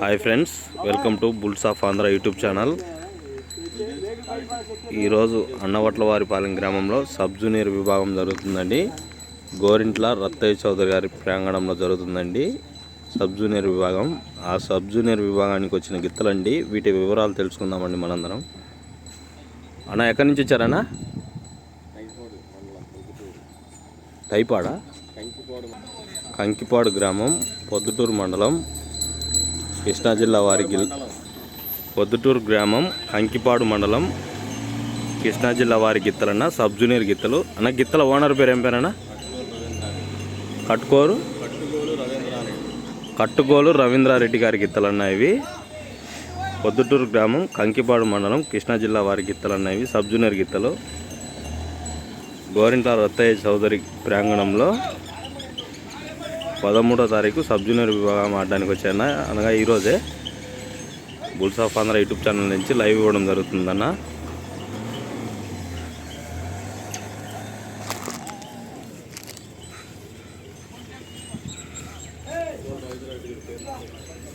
Hi friends welcome to bulls of Andhra YouTube channel ఈరోజు అన్నవట్ల వారిపాలెం గ్రామంలో sub junior విభాగం జరుగుతుందండి. గోరింట్ల రత్తయ్య చౌదరి గారి ప్రాంగణంలో జరుగుతుందండి సబ్ జూనియర్ విభాగం. ఆ సబ్ జూనియర్ విభాగానికి వచ్చిన గిత్తలండి. వీటి వివరాలు తెలుసుకుందామండి మనందరం. అన్న ఎక్కడి నుంచి వచ్చారన్నా? టైపాడా. కంకిపాడు గ్రామం పొద్దుటూరు మండలం. కృష్ణా జిల్లా వారి పొద్దుటూరు గ్రామం కంకిపాడు మండలం కృష్ణా జిల్లా వారి గిత్తలన్న సబ్ జూనియర్ గిత్తలు. అన్న గిత్తల ఓనర్ పేరు ఏం పేరన్నా? కట్టుకోరు. కట్టుకోలు రవీంద్రారెడ్డి గారి గిత్తలన్న ఇవి. పొద్దుటూరు గ్రామం కంకిపాడు మండలం కృష్ణా జిల్లా వారి గిత్తలన్న ఇవి సబ్ జూనియర్ గిత్తలు. గోరింట్ల రత్తయ్య చౌదరి ప్రాంగణంలో పదమూడో తారీఖు సబ్ జూనియర్ విభాగం ఆడడానికి వచ్చాయన్న. అనగా ఈరోజే bulls of Andhra YouTube channel నుంచి లైవ్ ఇవ్వడం జరుగుతుందన్న. Thank